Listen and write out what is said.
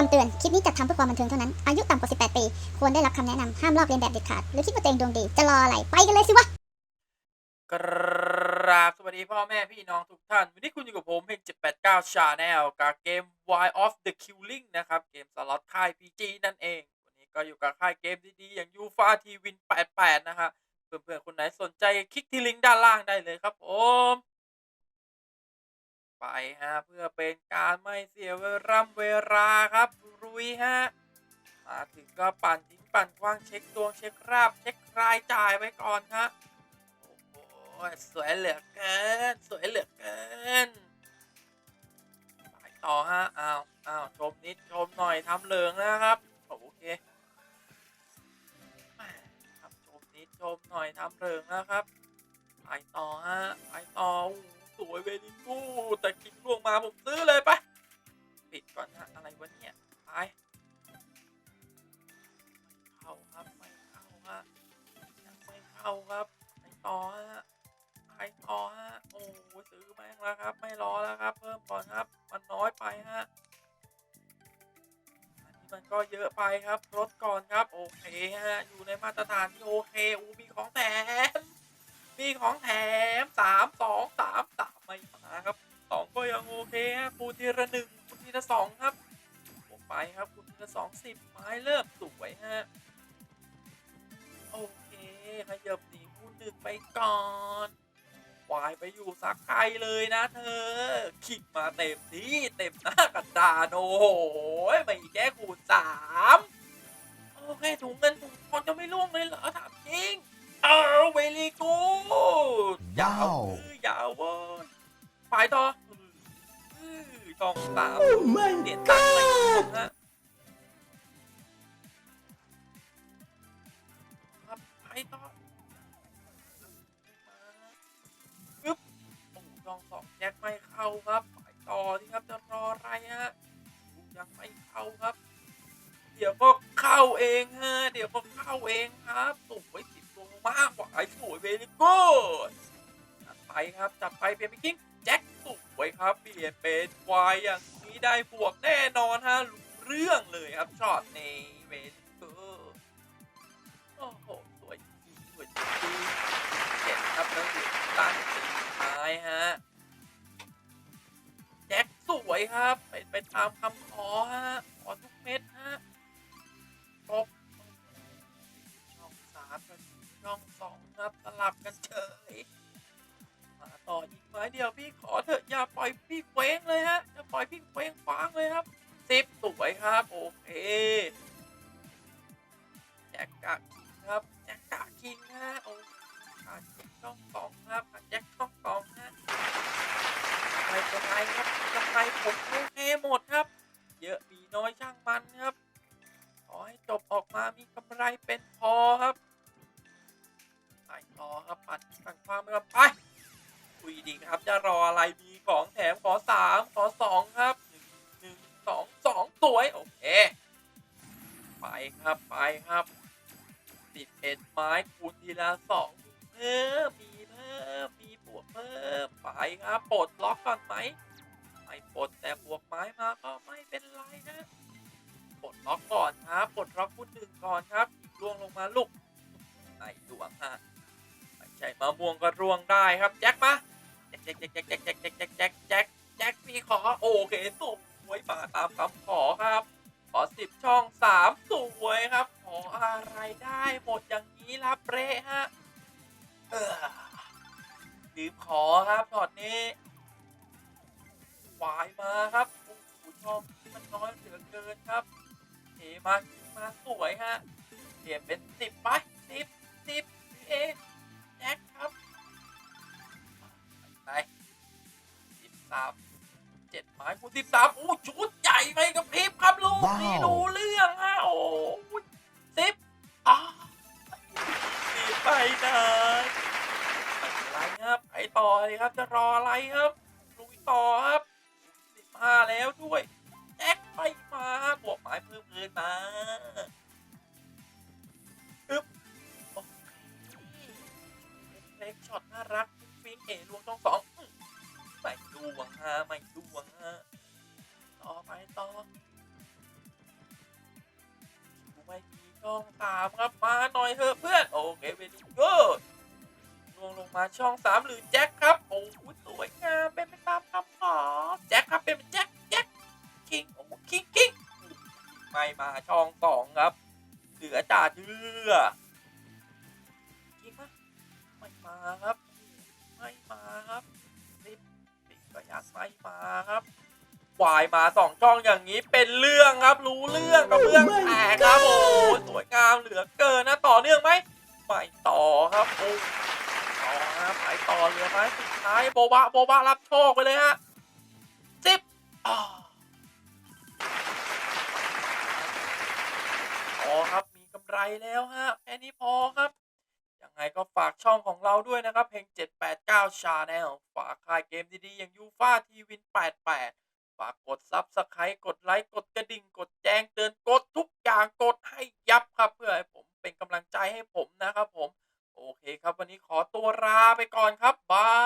ลิปนี้จัดทำเพื่อความบันเทิงเท่านั้น อายุต่ำกว่า 18 ปี ควรได้รับคำแนะนำ ห้ามลอกเลียนแบบเด็ดขาด หรือคิดว่าตัวเองดวงดี จะรออะไร ไปกันเลยสิวะ กราบสวัสดีพ่อแม่พี่น้องทุกท่าน วันนี้คุณอยู่กับผมเพลง789 Channel กับเกม Wild of the Killing นะครับ เกมสล็อตค่าย PG นั่นเอง วันนี้ก็อยู่กับค่ายเกมดีๆ อย่าง u f a t w i n 88 นะครับเพื่อนๆคนไหนสนใจคลิกที่ลิงก์ด้านล่างได้เลยครับผม ไปฮะเพื่อเป็นการไม่เสียเวลาเวลาครับรุยฮะมาถึงก็ปั่นทิ้งปั่นกว้างเช็คดวงเช็คราบเช็ครายจ่ายไว้ก่อนฮะโอ้โหสวยเหลือเกินสวยเหลือเกินไปต่อฮะอ้าวอ้าวชมนิดชมหน่อยทำเหลืองนะครับโอเคแหม่ครับชมนิดชมหน่อยทำเหลืองนะครับ อะอะไรวะเนี่ยไปไม่เข้าครับไม่เข้าฮะยังไม่เข้าครับไปต่อฮะไปต่อฮะโอ้ซื้อแม่งแล้วครับ ไม่รอแล้วครับ เพิ่มก่อนครับ มันน้อยไปฮะอันนี้มันก็เยอะไปครับลดก่อนครับโอเคฮะอยู่ในมาตรฐานที่โอเคอูมีของแถมมีของแถมสามสองสามสามไม่มาครับสองก็ยังโอเคฮะคูทีละหนึ่ง ทีละสองครับลงไปครับคูณทีละสองสิบไม้เริ่มสวยฮะโอเคขยับหนีคูณหนึ่งไปก่อนวายไปอยู่สักไกลเลยนะเธอขิกมาเต็มที่เต็มหน้ากระดานโอ้โหไม่แค่คูณสามโอเคถุงเงินถุงทองจะไม่ล่วงเลยเหรอถามจริงเออเวลีกูดยาว อือช่องสามเด็ดตังค์ไปก่อนฮะครับไปต่อปึ๊บโอ้โหช่องสองแจ็คไม่เข้าครับไปต่อที่ครับจะรออะไรฮะยังไม่เข้าครับ เดี๋ยวก็เข้าเองฮะเดี๋ยวก็เข้าเองครับสวยติดตัวมากกว่าไอ้สวยเวลิโก้จัดไปครับจัดไปเปลี่ยนเป็นคิงแจ็ค ไว้ครับ เปลี่ยนเป็นควายอย่างนี้ได้บวกแน่นอนฮะรู้เรื่องเลยครับช็อตในเวลิโก้โอ้โหสวยจริงสวยจริงเจ็ดครับแล้วเหลือตั้งสุดท้ายฮะแจ็คสวยครับ เป็นไปตามคำขอฮะ อเถอะอย่าปล่อยพี่เคว้งเลยฮะจะปล่อยพี่เคว้งคว้างเลยครับสิบสวยครับโอเคแจ็คกะคิงครับแจ็คกะคิงฮะโอ้ขาดแจ็คช่องสองครับแจ็คช่องสองฮะไม่เป็นไรครับกำไรผมโอเคหมดครับ เยอะมีน้อยช่างมันครับขอให้จบออกมามีกำไรเป็นพอครับไปต่อครับปัดสั่งความครับไปคุยดีครับจะรออะไรมี ของแถมขอสามขอสองครับหนึ่งหนึ่งสองสองสวย โอเค ไปครับไปครับสิบเอ็ดไม้คูณทีละสองเพิ่มมีเพิ่มมีบวกเพิ่มไปครับปลดล็อกก่อนไหมไม่ปลดแต่บวกไม้มาก็ไม่เป็นไรนะปลดล็อกก่อนครับปลดล็อกคูณหนึ่งก่อนครับล่วงลงมาลูกไอ้ดวงฮะไม่ใช่มะม่วงก็ร่วงได้ครับแจ็คมา แจ็คแจ็คแจ็คแจ็คแจ็คแจ็คแจ็คแจ็คแจ็คแจ็คพี่ขอโอเคสุกไว้มาตามคำขอครับ ขอสิบช่องสามสวยครับ ขออะไรได้หมดอย่างนี้รับเละฮะเออลืมขอครับช็อตนี้วายมาครับโอ้โหชองที่มันน้อยเหลือเกินครับเทมาขึ้นมาสวยฮะเปลี่ยนเป็นสิบไปสิบสิบเอแจ็คครับ ไปสิบสามเจ็ดไม้คูณสิบสามอู้ชุดใหญ่ไปกับพริบครับลูกว้าวนี่ดูเรื่องฮะโอ้ยสิบอ่าสิบไปไหนอะไรครับไปต่อเลยครับจะรออะไรครับลุยต่อครับสิบห้าแล้วด้วยแจ็คไปมาบวกหมายเพิ่มเกินมา ไปที่ช่องสามครับมาหน่อยเถอะเพื่อนโอเคเวดีกูดลวงลงมาช่องสามหรือแจ็คครับโอ้โหสวยงามเป็นไปตามคำขอแจ็คครับเป็นแจ็คแจ็คคิงโอ้โหคิงคิงไม่มาช่องสองครับเหลือจ่าเชื่อคิงปะไม่มาครับ ไม่มาครับสิบสิบก็ยังไม่มาครับ วายมาสองช่องอย่างนี้เป็นเรื่องครับรู้เรื่องกับเรื่องแตกครับโอ้โหสวยงามเหลือเกินนะต่อเนื่องไหมไม่ต่อครับโอ้ต่อครับไปต่อเหลือไหมสุดท้ายโบบะโบบะรับโชคไปเลยฮะสิบอ่าพอครับมีกำไรแล้วฮะแค่นี้พอครับยังไงก็ฝากช่องของเราด้วยนะครับเพลง789 Channel ฝากค่ายเกมดีๆอย่างยูฟาทีวิน88 ฝากกดซับสไครต์กดไลค์กดกระดิ่งกดแจ้งเตือนกดทุกอย่างกดให้ยับครับ เพื่อให้ผมเป็นกำลังใจให้ผมนะครับผม โอเคครับ วันนี้ขอตัวลาไปก่อนครับบาย